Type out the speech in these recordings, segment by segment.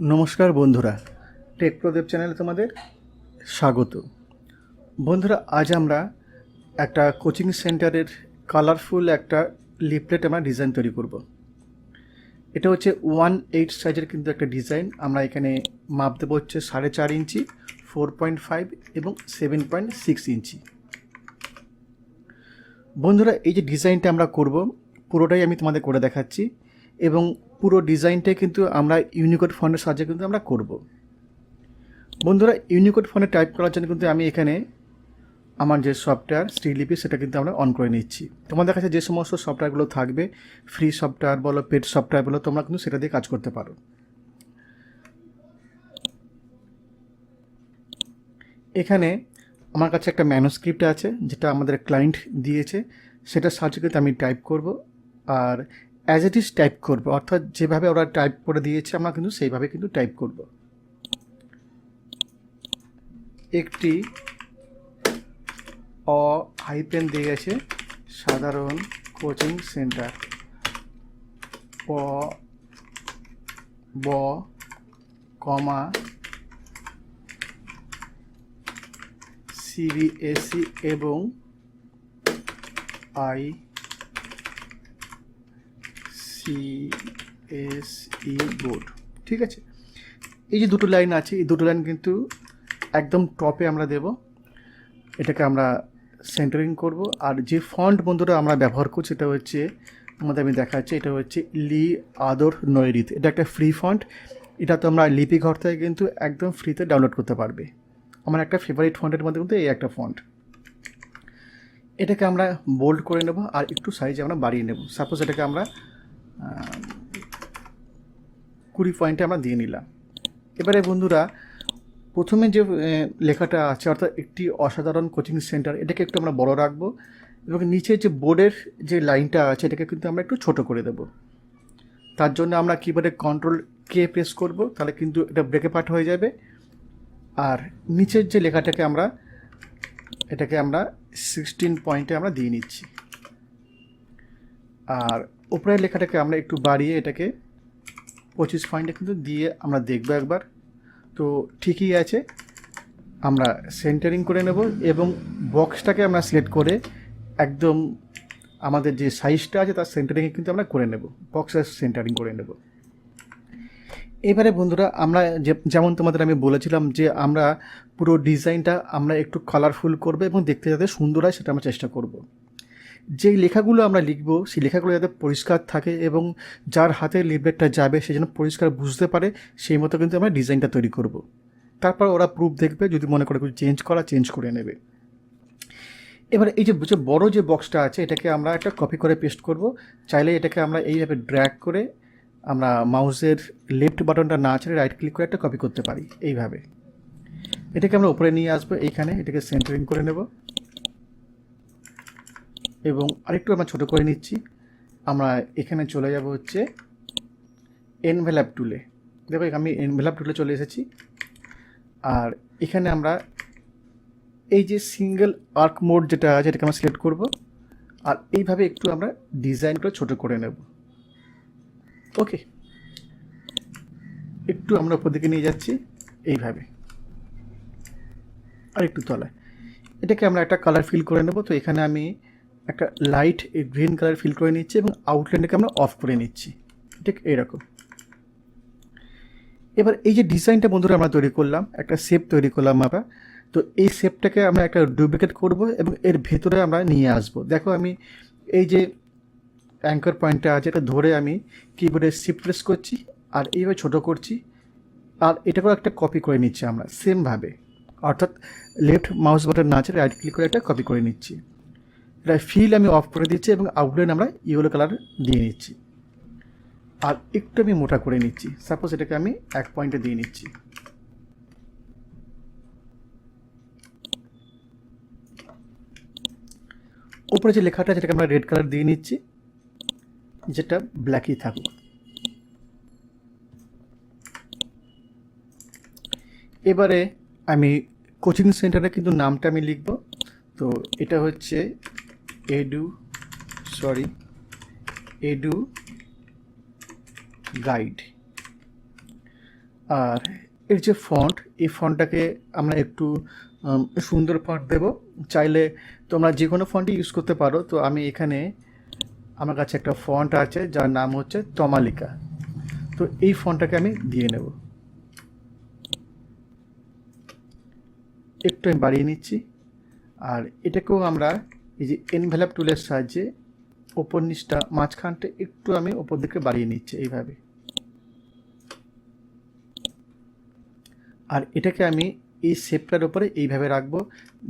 নমস্কার বন্ধুরা। টেক প্রদেব চ্যানেলে তোমাদের স্বাগত। বন্ধুরা আজ আমরা একটা কোচিং সেন্টারের কালারফুল একটা লিফলেট আমরা ডিজাইন তৈরি করব। এটা হচ্ছে ওয়ান এইট সাইজের কিন্তু একটা ডিজাইন। আমরা এখানে মাপ দেবো হচ্ছে সাড়ে চার ইঞ্চি ফোর পয়েন্ট ফাইভ এবং সেভেন পয়েন্ট সিক্স ইঞ্চি। বন্ধুরা এই যে ডিজাইনটা আমরা করব পুরোটাই আমি তোমাদের করে দেখাচ্ছি এবং পুরো ডিজাইনটাই কিন্তু আমরা ইউনিকোড ফন্টের সাহায্যে কিন্তু আমরা করব। বন্ধুরা ইউনিকোড ফন্টে টাইপ করার জন্য কিন্তু আমি এখানে আমার যে সফটওয়্যার স্টিলিপি সেটা কিন্তু আমরা অন করে নিচ্ছি। তোমাদের কাছে যে সমস্ত সফটওয়্যারগুলো থাকবে ফ্রি সফটওয়্যার বলো পেড সফটওয়্যার বলো, তোমরা কিন্তু সেটা দিয়ে কাজ করতে পারো। এখানে আমার কাছে একটা ম্যানুস্ক্রিপ্ট আছে, যেটা আমাদের ক্লায়েন্ট দিয়েছে। সেটা সাহায্যে কিন্তু আমি টাইপ করব। আর অ্যাজ ইট ইজ টাইপ করব। অর্থাৎ যেভাবে ওরা টাইপ করে দিয়েছে, আমরা কিন্তু সেইভাবে কিন্তু টাইপ করব। একটি অ হাইপেন দিয়ে গেছে, সাধারণ কোচিং সেন্টার প ব, কমা সিবিএসই এবং আই সিএসই বোর্ড ঠিক আছে? এই যে দুটো লাইন আছে, এই দুটো লাইন কিন্তু একদম টপে আমরা দেব। এটাকে আমরা সেন্টারিং করব। আর যে ফন্ট বন্ধুরা আমরা ব্যবহার করছি, এটা হচ্ছে আমাদের আমি দেখাচ্ছি, এটা হচ্ছে লি আদর নৈরিত এটা একটা ফ্রি ফন্ট এটা তোমরা লিপি ঘর থেকে কিন্তু একদম ফ্রিতে ডাউনলোড করতে পারবে। আমার একটা ফেভারিট ফন্টের মধ্যে কিন্তু এই একটা ফন্ট এটাকে আমরা বোল্ড করে নেব, আর একটু সাইজ আমরা বাড়িয়ে নেব। সাপোজ এটাকে আমরা কুড়ি পয়েন্টে আমরা দিয়ে নিলাম। এবারে বন্ধুরা, প্রথমে যে লেখাটা আছে, অর্থাৎ একটি অসাধারণ কোচিং সেন্টার, এটাকে একটু আমরা বড় রাখব এবং নিচে যে বোর্ডের যে লাইনটা আছে, এটাকে কিন্তু আমরা একটু ছোট করে দেব। তার জন্য আমরা কীভাবে কন্ট্রোল কে প্রেস করব, তাহলে কিন্তু এটা ব্রেকে পার্ট হয়ে যাবে। আর নিচের যে লেখাটাকে আমরা, এটাকে আমরা সিক্সটিন পয়েন্টে আমরা দিয়ে নিচ্ছি। আর উপরের লেখাটাকে আমরা একটু বাড়িয়ে এটাকে পঁচিশ পয়েন্টে কিন্তু দিয়ে আমরা দেখব একবার। তো ঠিকই আছে, আমরা সেন্টারিং করে নেব এবং বক্সটাকে আমরা সিলেক্ট করে একদম আমাদের যে সাইজটা আছে তার সেন্টারিংয়ে কিন্তু আমরা করে নেব বক্সের সেন্টারিং করে নেব। এবারে বন্ধুরা, আমরা যেমন তোমাদের আমি বলেছিলাম যে আমরা পুরো ডিজাইনটা আমরা একটু কালারফুল করব এবং দেখতে যাতে সুন্দর হয় সেটা আমরা চেষ্টা করব। যেই লেখাগুলো আমরা লিখব, সেই লেখাগুলো যাতে পরিষ্কার থাকে এবং যার হাতে লিফলেটটা যাবে সে যেন পরিষ্কার বুঝতে পারে, সেই মতো কিন্তু আমরা ডিজাইনটা তৈরি করব। তারপর ওরা প্রুফ দেখবে, যদি মনে করে কিছু চেঞ্জ করা, চেঞ্জ করে নেবে। এবার এই যে বড় যে বক্সটা আছে, এটাকে আমরা একটা কপি করে পেস্ট করব। চাইলে এটাকে আমরা এইভাবে ড্র্যাগ করে আমরা মাউসের লেফট বাটনটা না ছেড়ে রাইট ক্লিক করে একটা কপি করতে পারি, এইভাবে। এটাকে আমরা উপরে নিয়ে আসব, এইখানে এটাকে সেন্টারিং করে নেব। এবং আরেকটু আমরা ছোটো করে নিচ্ছি। আমরা এখানে চলে যাব হচ্ছে এনভেলাপ টুলে দেখো, আমি এনভেলাপ টুলে চলে এসেছি। আর এখানে আমরা এই যে সিঙ্গেল আর্ক মোড যেটা আছে, এটাকে আমরা সিলেক্ট করব। আর এইভাবে একটু আমরা ডিজাইন করে ছোটো করে নেব। ওকে একটু আমরা উপর দিকে নিয়ে যাচ্ছি, এইভাবে। আর একটু তলায়। এটাকে আমরা একটা কালার ফিল করে নেব। তো এখানে আমি একটা লাইট গ্রিন কালার ফিল করে নিচ্ছি এবং আউটলাইনটাকে আমরা অফ করে নিচ্ছি। ঠিক এইরকম এবার এই যে ডিজাইনটা বন্ধুরা আমরা তৈরি করলাম, একটা শেপ তৈরি করলাম আমরা, তো এই শেপটাকে আমরা একটা ডুপ্লিকেট করব এবং এর ভেতরে আমরা নিয়ে আসব। দেখো আমি এই যে অ্যাঙ্কার পয়েন্টটা আছে, এটা ধরে আমি কিবোর্ডে শিফট প্রেস করছি আর এইভাবে ছোটো করছি আর এটাকেও একটা কপি করে নিচ্ছি আমরা সেমভাবে অর্থাৎ লেফট মাউস বাটন না আছে রাইট ক্লিক করে একটা কপি করে নিচ্ছি। এটা ফিল আমি অফ করে দিচ্ছি এবং আউটলাইন আমরা ইয়েলো কালার দিয়ে নিচ্ছি। আর একটু আমি মোটা করে নিচ্ছি। সাপোজ এটাকে আমি এক পয়েন্টে দিয়ে নিচ্ছি। উপরে যে লেখাটা যেটাকে আমরা রেড কালার দিয়ে নিচ্ছি। যেটা ব্ল্যাকই থাকুক। এবারে আমি কোচিং সেন্টারে কিন্তু নামটা আমি লিখব। তো এটা হচ্ছে এডু সরি এডু গাইড আর এর যে ফন্ট এই ফন্টটাকে আমরা একটু সুন্দর ফন্ট দেব। চাইলে তোমরা যে কোনো ফন্টই ইউজ করতে পারো। তো আমি এখানে আমার কাছে একটা ফন্ট আছে, যার নাম হচ্ছে তমালিকা। তো এই ফন্টটাকে আমি দিয়ে নেব। একটু আমি বাড়িয়ে নিচ্ছি। আর এটাকেও আমরা এই যে এনভেলাপ টুলের সাহায্যে ওপর নিচটা, মাঝখানটা একটু আমি ওপর দিকে বাড়িয়ে নিচ্ছি এইভাবে। আর এটাকে আমি এই শেপটার উপরে এইভাবে রাখব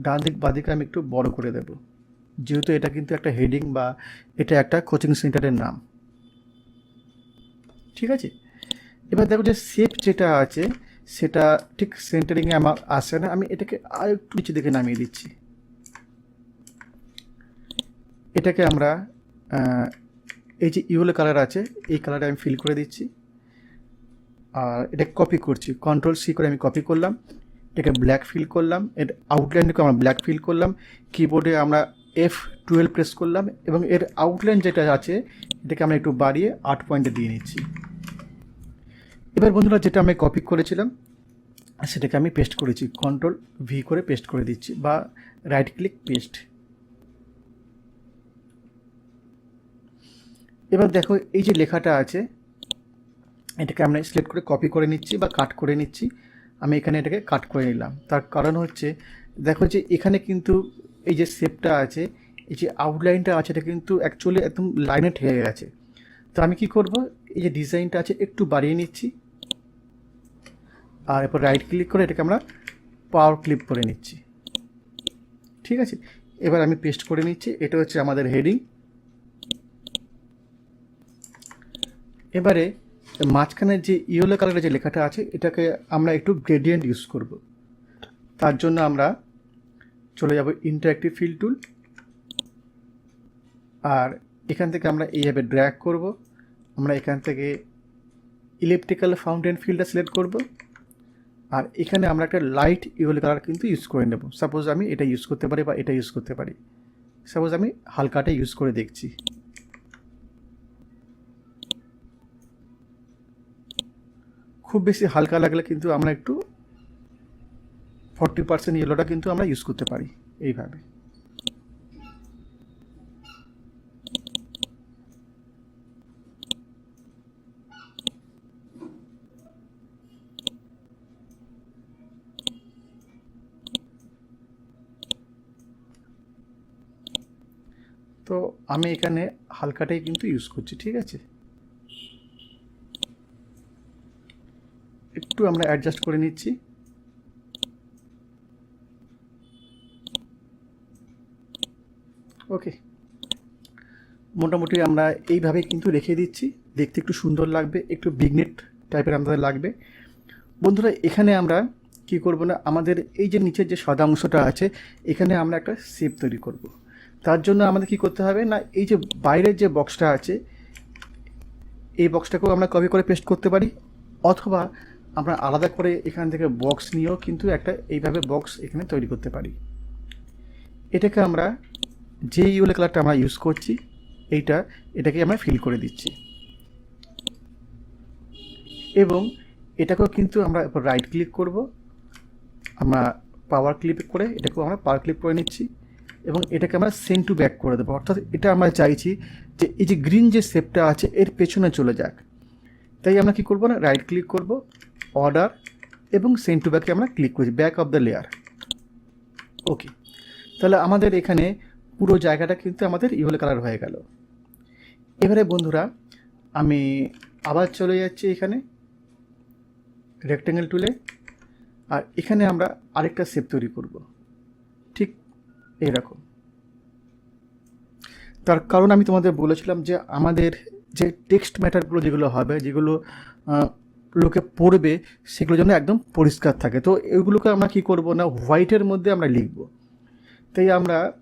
ডান দিক বাদিকে আমি একটু বড় করে দেব। যেহেতু এটা কিন্তু একটা হেডিং বা এটা একটা কোচিং সেন্টারের নাম। ঠিক আছে? এবার দেখো যে শেপ যেটা আছে, সেটা ঠিক সেন্টারিংয়ে আমার আসে না, আমি এটাকে আর একটু নিচে দিকে নামিয়ে দিচ্ছি। এটাকে আমরা এই যে ইউলো কালার আছে, এই কালারে আমি ফিল করে দিচ্ছি। আর এটা কপি করছি। কন্ট্রোল সি করে আমি কপি করলাম। এটাকে ব্ল্যাক ফিল করলাম। এর আউটলাইনটাকে আমরা ব্ল্যাক ফিল করলাম। কিবোর্ডে আমরা এফ টুয়েলভ প্রেস করলাম এবং এর আউটলাইন যেটা আছে, এটাকে আমরা একটু বাড়িয়ে আট পয়েন্টে দিয়ে নিচ্ছি। এবার বন্ধুরা যেটা আমি কপি করেছিলাম, সেটাকে আমি পেস্ট করেছি। কন্ট্রোল ভি করে পেস্ট করে দিচ্ছি বা রাইট ক্লিক পেস্ট এবার দেখো এই যে লেখাটা আছে, এটাকে আমরা সিলেক্ট করে কপি করে নিচ্ছি বা কাট করে নিচ্ছি। আমি এখানে এটাকে কাট করে নিলাম। তার কারণ হচ্ছে, দেখো যে এখানে কিন্তু এই যে শেপটা আছে, এই যে আউটলাইনটা আছে, এটা কিন্তু অ্যাকচুয়ালি একদম লাইনে ঠেকে গেছে। তো আমি কি করব? এই যে ডিজাইনটা আছে, একটু বাড়িয়ে নিচ্ছি। আর এরপর রাইট ক্লিক করে এটাকে আমরা পাওয়ার ক্লিপ করে নিচ্ছি। ঠিক আছে? এবার আমি পেস্ট করে নিচ্ছি। এটা হচ্ছে আমাদের হেডিং এবারে মাঝখানে যে ইয়েলো কালারের যে লেখাটা আছে, এটাকে আমরা একটু গ্রেডিয়েন্ট ইউজ করব। তার জন্য আমরা চলে যাব ইন্টারেক্টিভ ফিল টুল আর এখান থেকে আমরা এইভাবে ড্র্যাগ করব। আমরা এখান থেকে ইলেকট্রিক্যাল ফাউন্টেন ফিল্ডটা সিলেক্ট করব। আর এখানে আমরা একটা লাইট ইয়েলো কালার কিন্তু ইউজ করে নেব। সাপোজ আমি এটা ইউজ করতে পারি বা এটা ইউজ করতে পারি। সাপোজ আমি হালকাটা ইউজ করে দেখছি। খুব বেশি হালকা লাগলে কিন্তু আমরা একটু ফর্টি পার্সেন্ট ইয়েলোটা কিন্তু আমরা ইউজ করতে পারি এইভাবে। তো আমি এখানে হালকাটাই কিন্তু ইউজ করছি, ঠিক আছে? একটু আমরা অ্যাডজাস্ট করে নিচ্ছি। ওকে মোটামুটি আমরা এইভাবে কিন্তু রেখে দিচ্ছি। দেখতে একটু সুন্দর লাগবে, একটু বিগনেট টাইপের আমাদের লাগবে। বন্ধুরা, এখানে আমরা কি করব না, আমাদের এই যে নিচের যে সাদা অংশটা আছে, এখানে আমরা একটা শেপ তৈরি করব। তার জন্য আমাদের কি করতে হবে না, এই যে বাইরের যে বক্সটা আছে, এই বক্সটাকেও আমরা কপি করে পেস্ট করতে পারি, অথবা আমরা আলাদা করে এখান থেকে বক্স নিয়েও কিন্তু একটা এইভাবে বক্স এখানে তৈরি করতে পারি। এটাকে আমরা যে ইউলে কালারটা আমরা ইউজ করছি। এইটা এটাকে আমরা ফিল করে দিচ্ছি। এবং এটাকেও কিন্তু আমরা রাইট ক্লিক করব। আমরা পাওয়ার ক্লিপ করে এটাকেও আমরা পাওয়ার ক্লিপ করে নিচ্ছি এবং এটাকে আমরা সেন্ড টু ব্যাক করে দেবো। অর্থাৎ এটা আমরা চাইছি যে এই যে গ্রিন যে শেপটা আছে, এর পেছনে চলে যাক। তাই আমরা কি করব না রাইট ক্লিক করব। অর্ডার এবং সেন্ড টু ব্যাকে আমরা ক্লিক করছি back of the layer okay তাহলে আমাদের এখানে পুরো জায়গাটা কিন্তু আমাদের ইয়েলো কালার হয়ে গেল। এবারে বন্ধুরা, আমি আবার চলে যাচ্ছি এখানে রেক্টেঙ্গেল টুলে আর এখানে আমরা আরেকটা শেপ তৈরি করব। ঠিক এরকম তার কারণ আমি তোমাদের বলেছিলাম যে আমাদের যে টেক্সট ম্যাটারগুলো যেগুলো হবে, যেগুলো লোকে পড়বে সেগুলো যেন একদম পরিষ্কার থাকে। তো এগুলোকে আমরা কি করব না, হোয়াইটের মধ্যে আমরা লিখব। তাই আমরা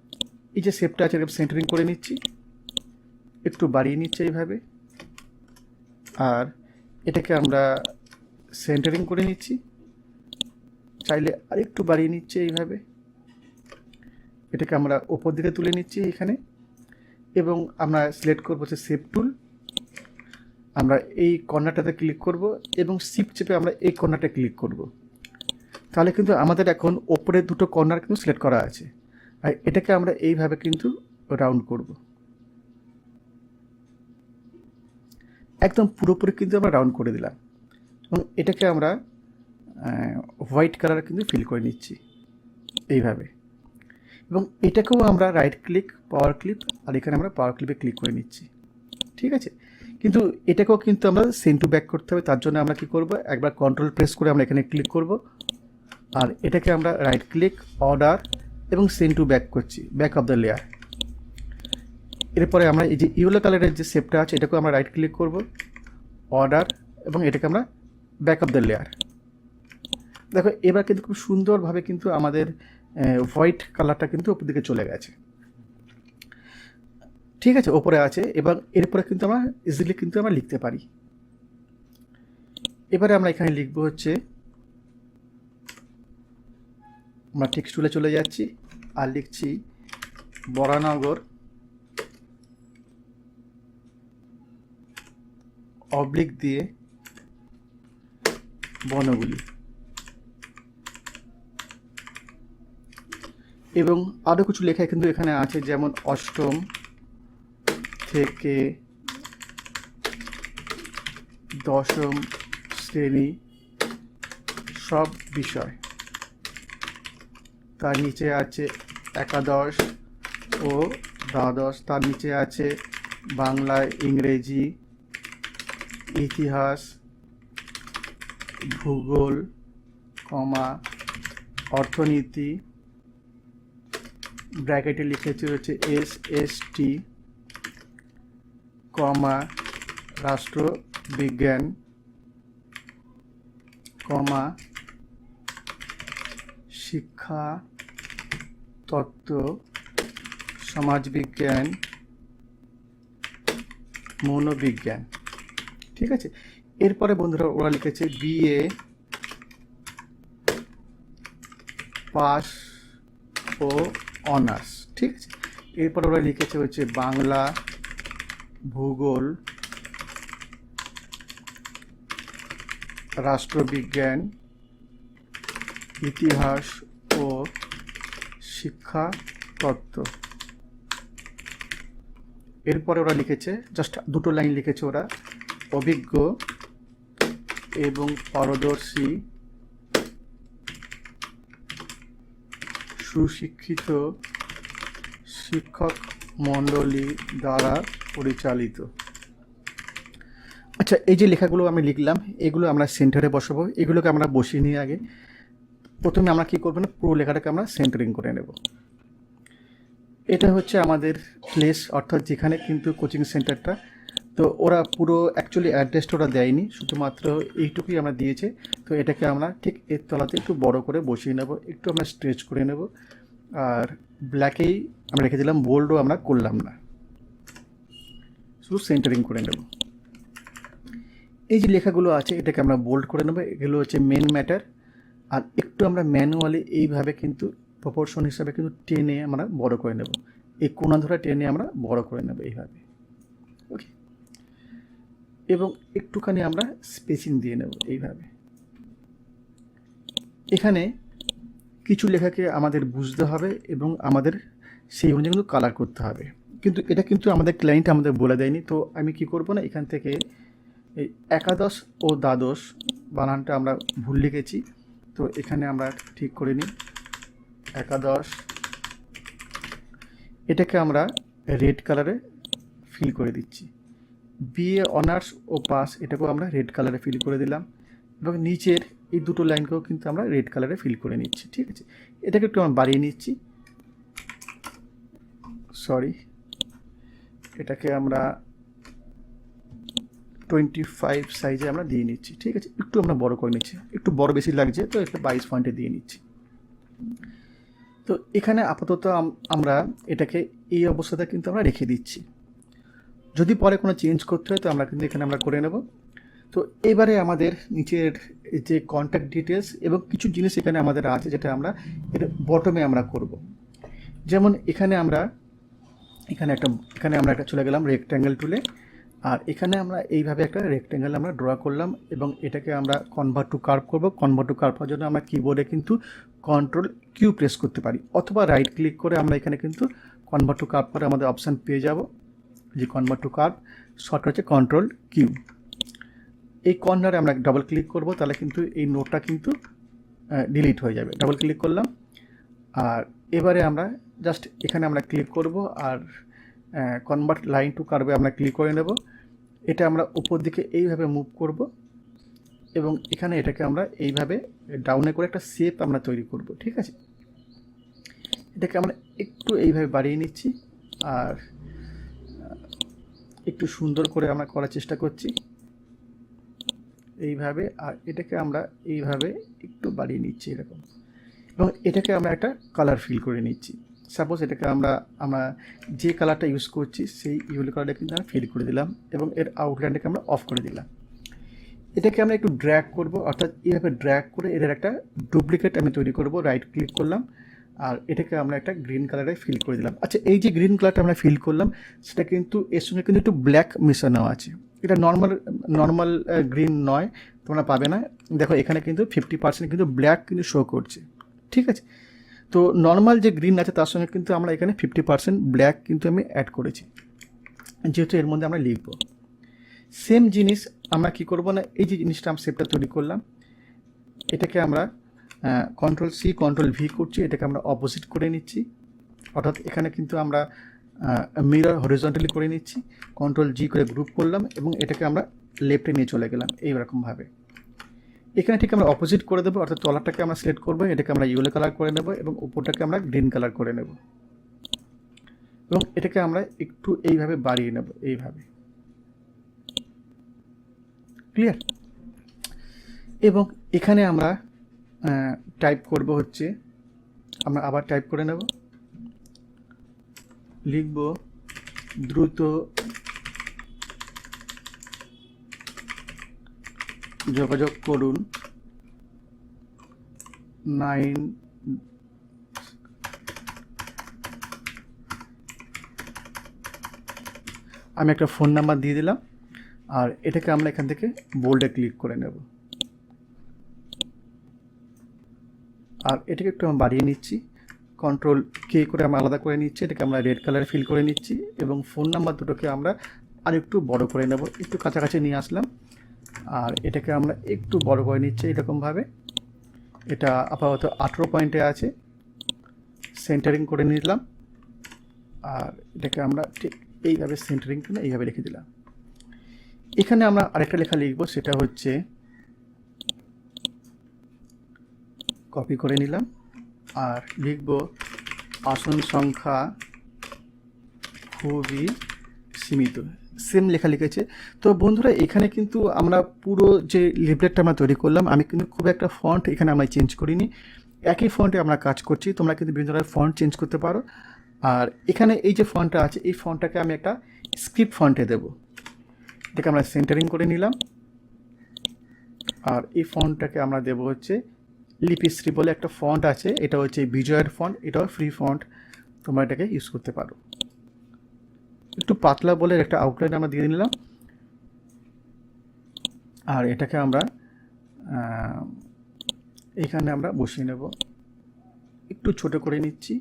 এই যে শেপটা আছে সেন্টারিং করে নিচ্ছি। একটু বাড়িয়ে নিচ্ছি এইভাবে। আর এটাকে আমরা সেন্টারিং করে নিচ্ছি। চাইলে আরেকটু বাড়িয়ে নিচ্ছি এইভাবে। এটাকে আমরা ওপর দিকে তুলে নিচ্ছি এখানে। এবং আমরা সিলেক্ট করব হচ্ছে সেভ টুল আমরা এই কর্নারটাতে ক্লিক করব এবং সিপ চেপে আমরা এই কর্নারটা ক্লিক করব। তাহলে কিন্তু আমাদের এখন ওপরে দুটো কর্নার কিন্তু সিলেক্ট করা আছে। আর এটাকে আমরা এইভাবে কিন্তু রাউন্ড করব। একদম পুরোপুরি কিন্তু আমরা রাউন্ড করে দিলাম। এবং এটাকে আমরা হোয়াইট কালার কিন্তু ফিল করে নিচ্ছি। এইভাবে। এবং এটাকেও আমরা রাইট ক্লিক পাওয়ার ক্লিপ আর এখানে আমরা পাওয়ার ক্লিপে ক্লিক করে নিচ্ছি। ঠিক আছে? কিন্তু এটাকেও কিন্তু আমরা সেন্ট টু ব্যাক করতে হবে, তার জন্য আমরা কি করব? একবার কন্ট্রোল প্রেস করে আমরা এখানে ক্লিক করব। আর এটাকে আমরা রাইট ক্লিক অর্ডার এবং সেন্ট টু ব্যাক করছি ব্যাক অফ দ্য লেয়ার এরপরে আমরা এই যে ইয়েলো কালারের যে শেপটা আছে, এটাকেও আমরা রাইট ক্লিক করব অর্ডার এবং এটাকে আমরা ব্যাক অফ দ্য লেয়ার দেখো, এবার কিন্তু খুব সুন্দরভাবে কিন্তু আমাদের হোয়াইট কালারটা কিন্তু ওপর দিকে চলে গেছে। ঠিক আছে, ওপরে আছে, এবং এরপরে কিন্তু আমরা ইজিলি কিন্তু আমরা লিখতে পারি। এবারে আমরা এখানে লিখব হচ্ছে, আমরা টেক্সট টুলে চলে যাচ্ছি, আর লিখছি বরানগর অবলিক দিয়ে বনগুলি এবং আরও কিছু লেখা কিন্তু এখানে আছে, যেমন অষ্টম থেকে দশম শ্রেণি সব বিষয়। তার নিচে আছে একাদশ ও দ্বাদশ। তার নিচে আছে বাংলা, ইংরেজি, ইতিহাস, ভূগোল, কমা, অর্থনীতি। ব্র্যাকেটে লিখেছে হচ্ছে এস এস টি। কমা রাষ্ট্রবিজ্ঞান, কমা শিক্ষা, তত্ত্ব, সমাজবিজ্ঞান, মনোবিজ্ঞান। ঠিক আছে? এরপরে বন্ধুরা ওরা লিখেছে বিএ পাস ও অনার্স। ঠিক আছে? এরপর ওরা লিখেছে হচ্ছে বাংলা ভূগোল, রাষ্ট্রবিজ্ঞান, ইতিহাস ও শিক্ষা তত্ত্ব। এরপরে ওরা লিখেছে জাস্ট দুটো লাইন লিখেছে ওরা, অভিজ্ঞ এবং পারদর্শী, সুশিক্ষিত শিক্ষক মণ্ডলী দ্বারা পরিচালিত। আচ্ছা এই যে লেখাগুলো আমি লিখলাম, এগুলো আমরা সেন্টারে বসাবো, এগুলোকে আমরা বসিয়ে নিয়ে আগে প্রথমে আমরা কী করব না, পুরো লেখাটাকে আমরা সেন্টারিং করে নেব। এটা হচ্ছে আমাদের প্লেস অর্থাৎ যেখানে কিন্তু কোচিং সেন্টারটা তো ওরা পুরো অ্যাকচুয়ালি অ্যাড্রেসটা ওরা দেয়নি, শুধুমাত্র এইটুকুই আমরা দিয়েছে। তো এটাকে আমরা ঠিক এর তলাতে একটু বড় করে বসিয়ে নেব, একটু আমরা স্ট্রেচ করে নেব। আর ব্ল্যাকেই আমরা রেখে দিলাম বোল্ডও আমরা করলাম না। শুধু সেন্টারিং করে নেব। এই যে লেখাগুলো আছে, এটাকে আমরা বোল্ড করে নেব। এগুলো হচ্ছে মেন ম্যাটার আর একটু আমরা ম্যানুয়ালি এইভাবে কিন্তু প্রপোর্শন হিসাবে কিন্তু টেনে আমরা বড় করে নেব। এই কোনা ধরা টেনে আমরা বড় করে নেব এইভাবে। ওকে এবং একটুখানি আমরা স্পেসিং দিয়ে নেব এইভাবে। এখানে কিছু লেখাকে আমাদের বুঝতে হবে এবং আমাদের সেই অনুযায়ী কিন্তু কালার করতে হবে। কিন্তু এটা কিন্তু আমাদের ক্লায়েন্ট আমাদের বলে দেয়নি। তো আমি কি করব না, এখান থেকে এই একাদশ ও দ্বাদশ বানানটা আমরা ভুল লিখেছি। তো এখানে আমরা ঠিক করে নিই। একাদশ, এটাকে আমরা রেড কালারে ফিল করে দিচ্ছি। বিএ অনার্স ও পাস এটাকেও আমরা রেড কালারে ফিল করে দিলাম। এবং নিচের এই দুটো লাইনকেও কিন্তু আমরা রেড কালারে ফিল করে নিচ্ছি। ঠিক আছে? এটাকে একটু আমরা বাড়িয়ে নিচ্ছি। সরি, এটাকে আমরা টোয়েন্টি ফাইভ সাইজে আমরা দিয়ে নিচ্ছি, ঠিক আছে? একটু আমরা বড় করে নিচ্ছি, একটু বড় বেশি লাগছে, তো একটা বাইশ পয়েন্টে দিয়ে নিচ্ছি। তো এখানে আপাতত আমরা এটাকে এই অবস্থাতে কিন্তু আমরা রেখে দিচ্ছি। যদি পরে কোনো চেঞ্জ করতে হয়, তো আমরা কিন্তু এখানে আমরা করে নেব। তো এবারে আমাদের নিচের যে কন্ট্যাক্ট ডিটেলস এবং কিছু জিনিস এখানে আমাদের আছে, যেটা আমরা এর বটমে আমরা করব। যেমন এখানে আমরা এখানে একটা, এখানে আমরা একটা চলে গেলাম রেক্ট্যাঙ্গেল টুলে আর এখানে আমরা এইভাবে একটা রেক্টেঙ্গেল আমরা ড্র করলাম এবং এটাকে আমরা কনভার্ট টু কার্ভ করব। কনভার্ট টু কার্ভ হওয়ার জন্য আমরা কিবোর্ডে কিন্তু কন্ট্রোল কিউ প্রেস করতে পারি। অথবা রাইট ক্লিক করে আমরা এখানে কিন্তু কনভার্ট টু কার্ভ করে আমাদের অপশান পেয়ে যাব। যে কনভার্ট টু কার্ভ শর্ট হচ্ছে কন্ট্রোল কিউ এই কর্নারে আমরা ডাবল ক্লিক করব, তাহলে কিন্তু এই নোটটা কিন্তু ডিলিট হয়ে যাবে। ডাবল ক্লিক করলাম। আর এবারে আমরা জাস্ট এখানে আমরা ক্লিক করব আর কনভার্ট লাইন টু কার্ভে আমরা ক্লিক করে নেব। এটা আমরা উপর দিকে এইভাবে মুভ করব এবং এখানে এটাকে আমরা এইভাবে ডাউনে করে একটা শেপ আমরা তৈরি করব, ঠিক আছে? এটাকে আমরা একটু এইভাবে বাড়িয়ে নিচ্ছি আর একটু সুন্দর করে আমরা করার চেষ্টা করছি। এইভাবে, আর এটাকে আমরা এইভাবে একটু বাড়িয়ে নিচ্ছি এরকম। এবং এটাকে আমরা একটা কালার ফিল করে নিচ্ছি। সাপোজ এটাকে আমরা আমরা যে কালারটা ইউজ করছি, সেই ইউলো কালারটা কিন্তু আমরা ফিল করে দিলাম এবং এর আউটলাইনটাকে আমরা অফ করে দিলাম। এটাকে আমরা একটু ড্র্যাগ করব, অর্থাৎ এইভাবে ড্র্যাগ করে এটার একটা ডুপ্লিকেট আমি তৈরি করব রাইট ক্লিক করলাম, আর এটাকে আমরা একটা গ্রিন কালারে ফিল করে দিলাম। আচ্ছা এই যে গ্রিন কালারটা আমরা ফিল করলাম, সেটা কিন্তু, এর সঙ্গে কিন্তু একটু ব্ল্যাক মেশানো আছে। এটা নর্মাল নর্মাল গ্রিন নয়, তোমরা পাবে না। দেখো, এখানে কিন্তু ফিফটি পার্সেন্ট কিন্তু ব্ল্যাক কিন্তু শো করছে। ঠিক আছে? তো নর্মাল যে গ্রিন আছে তার সঙ্গে কিন্তু আমরা এখানে ফিফটি পার্সেন্ট ব্ল্যাক কিন্তু আমি অ্যাড করেছি। যেহেতু এর মধ্যে আমরা লিখব। সেম জিনিস আমরা কি করব না, এই যে জিনিসটা আমরা শেপটা তৈরি করলাম, এটাকে আমরা কন্ট্রোল সি কন্ট্রোল ভি করছি, এটাকে আমরা অপোজিট করে নিচ্ছি। অর্থাৎ এখানে কিন্তু আমরা মিরর হরিজন্টালি করে নিচ্ছি। কন্ট্রোল জি করে গ্রুপ করলাম এবং এটাকে আমরা লেফটে নিয়ে চলে গেলাম, এইরকমভাবে। এখানে ঠিক আমরা অপোজিট করে দেবো, অর্থাৎ তলাটাকে আমরা সিলেক্ট করব, এটাকে আমরা ইয়েলো কালার করে নেব এবং উপরটাকে আমরা গ্রিন কালার করে নেব। এবং এটাকে আমরা একটু এইভাবে বাড়িয়ে নেব, এইভাবে। ক্লিয়ার এবং এখানে আমরা টাইপ করব হচ্ছে, আমরা আবার টাইপ করে নেব। লিখব, দ্রুত যোগাযোগ করুন। নাইন আমি একটা ফোন নাম্বার দিয়ে দিলাম, আর এটাকে আমরা এখান থেকে বোল্ডে ক্লিক করে নেব। আর এটাকে একটু আমি বাড়িয়ে নিচ্ছি। কন্ট্রোল কে করে আমরা আলাদা করে নিচ্ছি, এটাকে আমরা রেড কালারে ফিল করে নিচ্ছি এবং ফোন নাম্বার দুটোকে আমরা আর একটু বড় করে নেব। একটু কাছাকাছি নিয়ে আসলাম। আর এটাকে আমরা একটু বড় করে নিচ্ছি এরকমভাবে। এটা আপাতত আঠেরো পয়েন্টে আছে। সেন্টারিং করে নিলাম। আর এটাকে আমরা ঠিক এইভাবে সেন্টারিং করে এইভাবে রেখে দিলাম। এখানে আমরা আরেকটা লেখা লিখব, সেটা হচ্ছে কপি করে নিলাম। আর লিখব, আসন সংখ্যা খুবই সীমিত। সেম লেখা লিখেছে। তো বন্ধুরা, এখানে কিন্তু আমরা পুরো যে লিফলেটটা আমরা তৈরি করলাম, আমি কিন্তু খুব একটা ফন্ট এখানে আমরা চেঞ্জ করিনি। একই ফন্টে আমরা কাজ করছি, তোমরা কিন্তু বিভিন্ন ধরনের ফন্ট চেঞ্জ করতে পারো। আর এখানে এই যে ফন্টটা আছে, এই ফন্টটাকে আমি একটা স্ক্রিপ্ট ফন্টে দেবো। এটাকে আমরা সেন্টারিং করে নিলাম। আর এই ফন্টটাকে আমরা দেব হচ্ছে লিপিশ্রী বলে একটা ফন্ট আছে, এটা হচ্ছে বিজয়ের ফন্ট এটাও ফ্রি ফন্ট তোমরা এটাকে ইউজ করতে পারো। একটু পাতলা বলে একটা আউটলাইন আমরা দিয়ে নিলাম। আর এটাকে আমরা এখানে আমরা বসিয়ে নেব। একটু ছোট করে নিচ্ছি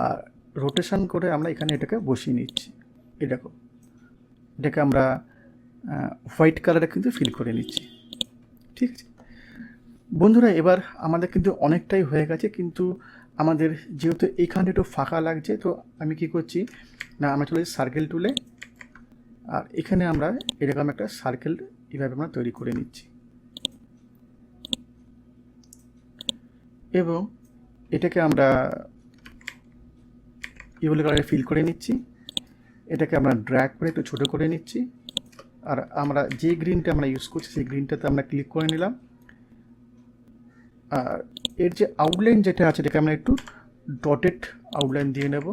আর রোটেশন করে আমরা এখানে এটাকে বসিয়ে নিচ্ছি। এই দেখো, এটাকে আমরা হোয়াইট কালারে কিন্তু ফিল করে নিচ্ছি। ঠিক আছে? বন্ধুরা, এবার আমাদের কিন্তু অনেকটাই হয়ে গেছে, কিন্তু আমাদের যেহেতু এইখানে একটু ফাঁকা লাগছে, তো আমি কি করছি, না, আমরা চলে সার্কেল টুলে আর এখানে আমরা এরকম একটা সার্কেল এভাবে আমরা তৈরি করে নিচ্ছি। এবং এটাকে আমরা ইউলো কালারে ফিল করে নিচ্ছি। এটাকে আমরা ড্র্যাগ করে একটু ছোটো করে নিচ্ছি। আর আমরা যে গ্রিনটা আমরা ইউজ করছি, সেই গ্রিনটাতে আমরা ক্লিক করে নিলাম। আর এর যে আউটলাইন যেটা আছে, এটাকে আমরা একটু ডটেড আউটলাইন দিয়ে নেব।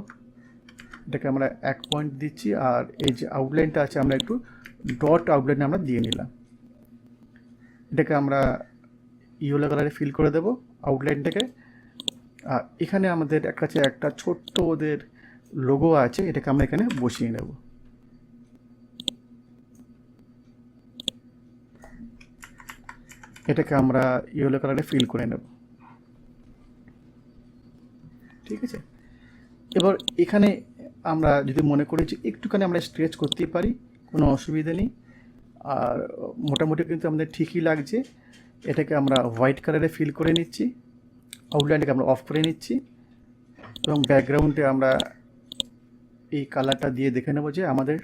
এটাকে আমরা এক পয়েন্ট দিচ্ছি, আর এই যে আউটলাইনটা আছে, আমরা একটু ডট আউটলাইন আমরা দিয়ে নিলাম। এটাকে আমরা ইয়েলো কালারে ফিল করে দেব আউটলাইনটাকে আর এখানে আমাদের কাছে একটা ছোট্ট ওদের লোগো আছে, এটাকে আমরা এখানে বসিয়ে নেব। এটাকে আমরা ইয়েলো কালারে ফিল করে নেব। এবার এখানে আমরা যদি মনে করি যে একটুখানি আমরা স্ট্রেচ করতেই পারি, কোনো অসুবিধা নেই। আর মোটামুটি কিন্তু আমাদের ঠিকই লাগছে। এটাকে আমরা হোয়াইট কালারে ফিল করে নিচ্ছি। আউটলাইনটাকে আমরা অফ করে নিচ্ছি। এবং ব্যাকগ্রাউন্ডে আমরা এই কালারটা দিয়ে দেখে নেব যে আমাদের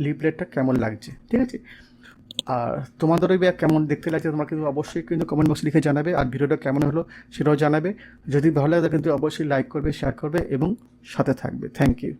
লিপলেটটা কেমন লাগছে। ঠিক আছে? আর তোমাদের ওই ব্যাগ কেমন দেখতে লাগছে তোমরা কিন্তু অবশ্যই কিন্তু কমেন্ট বক্সে লিখে জানাবে, আর ভিডিওটা কেমন হলো সেটাও জানাবে। যদি ভালো লাগে কিন্তু অবশ্যই লাইক করবে শেয়ার করবে এবং সাথে থাকবে। Thank you